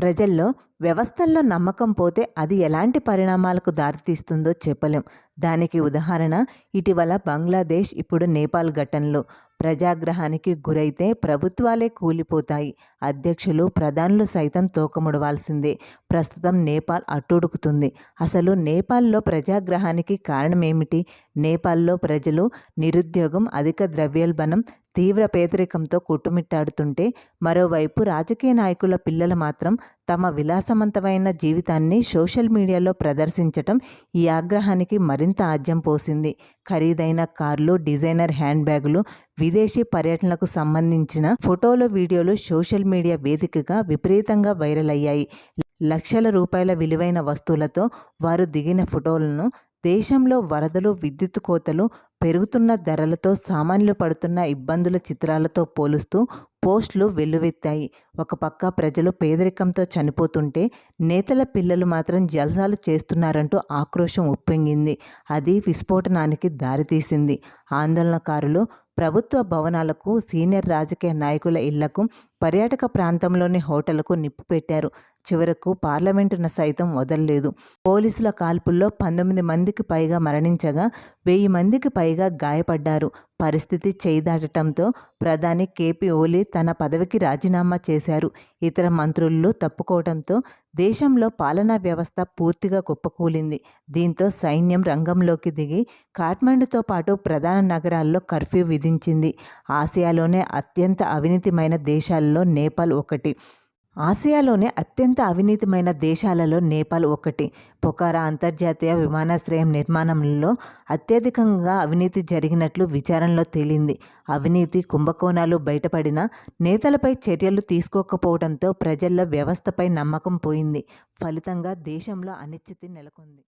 ప్రజల్లో వ్యవస్థల్లో నమ్మకం పోతే అది ఎలాంటి పరిణామాలకు దారితీస్తుందో చెప్పలేం. దానికి ఉదాహరణ ఇటీవల బంగ్లాదేశ్ ఇప్పుడు నేపాల్ ఘటనలు. ప్రజాగ్రహానికి గురైతే ప్రభుత్వాలే కూలిపోతాయి. అధ్యక్షులు ప్రధానులు సైతం తోకముడవాల్సిందే. ప్రస్తుతం నేపాల్ అట్టుడుకుతుంది. అసలు నేపాల్లో ప్రజాగ్రహానికి కారణమేమిటి? నేపాల్లో ప్రజలు నిరుద్యోగం అధిక ద్రవ్యోల్బణం తీవ్ర పేదరికంతో కొట్టుమిట్టాడుతుంటే మరోవైపు రాజకీయ నాయకుల పిల్లలు మాత్రం తమ విలాసవంతమైన జీవితాన్ని సోషల్ మీడియాలో ప్రదర్శించటం ఈ ఆగ్రహానికి మరింత ఆజ్యం పోసింది. ఖరీదైన కార్లు డిజైనర్ హ్యాండ్ బ్యాగులు విదేశీ పర్యటనలకు సంబంధించిన ఫోటోలు వీడియోలు సోషల్ మీడియా వేదికగా విపరీతంగా వైరల్ అయ్యాయి. లక్షల రూపాయల విలువైన వస్తువులతో వారు దిగిన ఫోటోలను దేశంలో వరదలు విద్యుత్ కోతలు పెరుగుతున్న ధరలతో సామాన్యులు పడుతున్న ఇబ్బందుల చిత్రాలతో పోలుస్తూ పోస్టులు వెల్లువెత్తాయి. ఒక పక్క ప్రజలు పేదరికంతో చనిపోతుంటే నేతల పిల్లలు మాత్రం జలసాలు చేస్తున్నారంటూ ఆక్రోశం ఉప్పొంగింది. అది విస్ఫోటనానికి దారితీసింది. ఆందోళనకారులు ప్రభుత్వ భవనాలకు సీనియర్ రాజకీయ నాయకుల ఇళ్ళకు పర్యాటక ప్రాంతంలోని హోటళ్ళకు నిప్పు పెట్టారు. చివరకు పార్లమెంటును సైతం వదలలేదు. పోలీసుల కాల్పుల్లో పంతొమ్మిది మందికి పైగా మరణించగా వెయ్యి మందికి పైగా గాయపడ్డారు. పరిస్థితి చేయిదాటడంతో ప్రధాని కేపీ ఓలీ తన పదవికి రాజీనామా చేశారు. ఇతర మంత్రులు తప్పుకోవడంతో దేశంలో పాలనా వ్యవస్థ పూర్తిగా కుప్పకూలింది. దీంతో సైన్యం రంగంలోకి దిగి కాఠ్మండుతో పాటు ప్రధాన నగరాల్లో కర్ఫ్యూ విధించింది. ఆసియాలోనే అత్యంత అవినీతిమైన దేశాలలో నేపాల్ ఒకటి. ఆసియాలోనే అత్యంత అవినీతిమైన దేశాలలో నేపాల్ ఒకటి. పొఖారా అంతర్జాతీయ విమానాశ్రయం నిర్మాణంలో అత్యధికంగా అవినీతి జరిగినట్లు విచారణలో తేలింది. అవినీతి కుంభకోణాలు బయటపడిన నేతలపై చర్యలు తీసుకోకపోవడంతో ప్రజల్లో వ్యవస్థపై నమ్మకం పోయింది. ఫలితంగా దేశంలో అనిశ్చితి నెలకొంది.